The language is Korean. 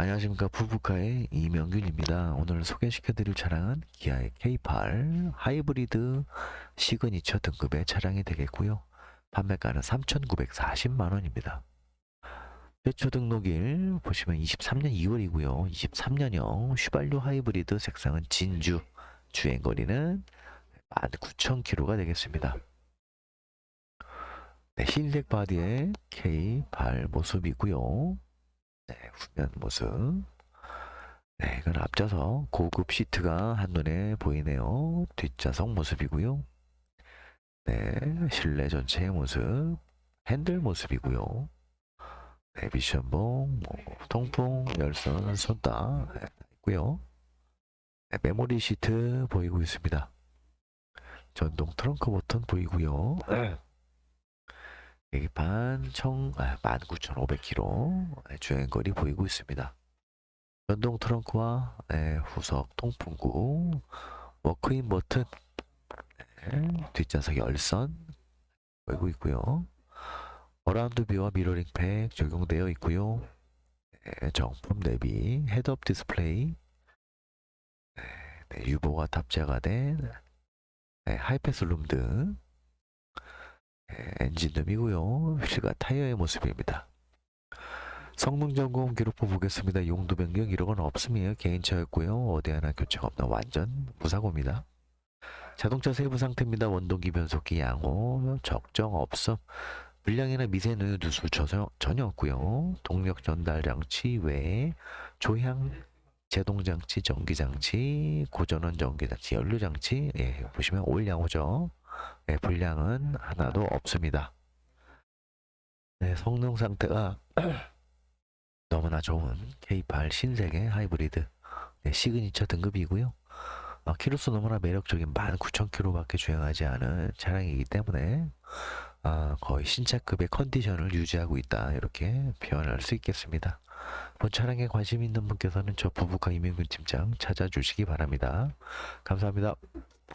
안녕하십니까 부부카의 이명균입니다. 오늘 소개시켜드릴 차량은 기아의 K8 하이브리드 시그니처 등급의 차량이 되겠고요. 판매가는 3,940만 원입니다. 최초 등록일 보시면 23년 2월이고요. 23년형 휘발유 하이브리드 색상은 진주, 주행거리는 19,000km가 되겠습니다. 네, 흰색 바디의 K8 모습이고요. 네, 후면 모습. 네, 이건 앞좌석 고급 시트가 한눈에 보이네요. 뒷좌석 모습이고요. 네, 실내 전체의 모습, 핸들 모습이고요. 네, 미션봉, 뭐, 통풍, 열선, 손다 네, 있고요. 네, 메모리 시트 보이고 있습니다. 전동 트렁크 버튼 보이고요. 계기판 청, 아, 19,500km 네, 주행거리 보이고 있습니다. 전동 트렁크와 네, 후석 통풍구, 워크인 버튼, 네, 뒷좌석 열선 보이고 있고요. 어라운드 뷰와 미러링 팩 적용되어 있고요. 네, 정품 대비 헤드업 디스플레이, 네, 네, 유보가 탑재가 된 네, 하이패스 룸등, 네, 엔진음이고요. 휠과 타이어의 모습입니다. 성능 점검 기록부 보겠습니다. 용도 변경 이력은 없음이에요. 개인차였고요. 어디 하나 교체가 없는 완전 무사고입니다. 자동차 세부 상태입니다. 원동기 변속기 양호 적정 없음. 불량이나 미세 누유 누수 전혀, 없고요. 동력 전달 장치 외에 조향 제동 장치, 전기 장치, 고전원 전기 장치, 연료 장치 예, 보시면 올 양호죠. 네, 불량은 하나도 없습니다. 네, 성능 상태가 너무나 좋은 K8 신세계 하이브리드 네, 시그니처 등급이고요. 어, 키로수 너무나 매력적인 19,000km밖에 주행하지 않은 차량이기 때문에 아, 거의 신차급의 컨디션을 유지하고 있다 이렇게 표현할 수 있겠습니다. 본 차량에 관심 있는 분께서는 저 부부카 이명균 팀장 찾아주시기 바랍니다. 감사합니다.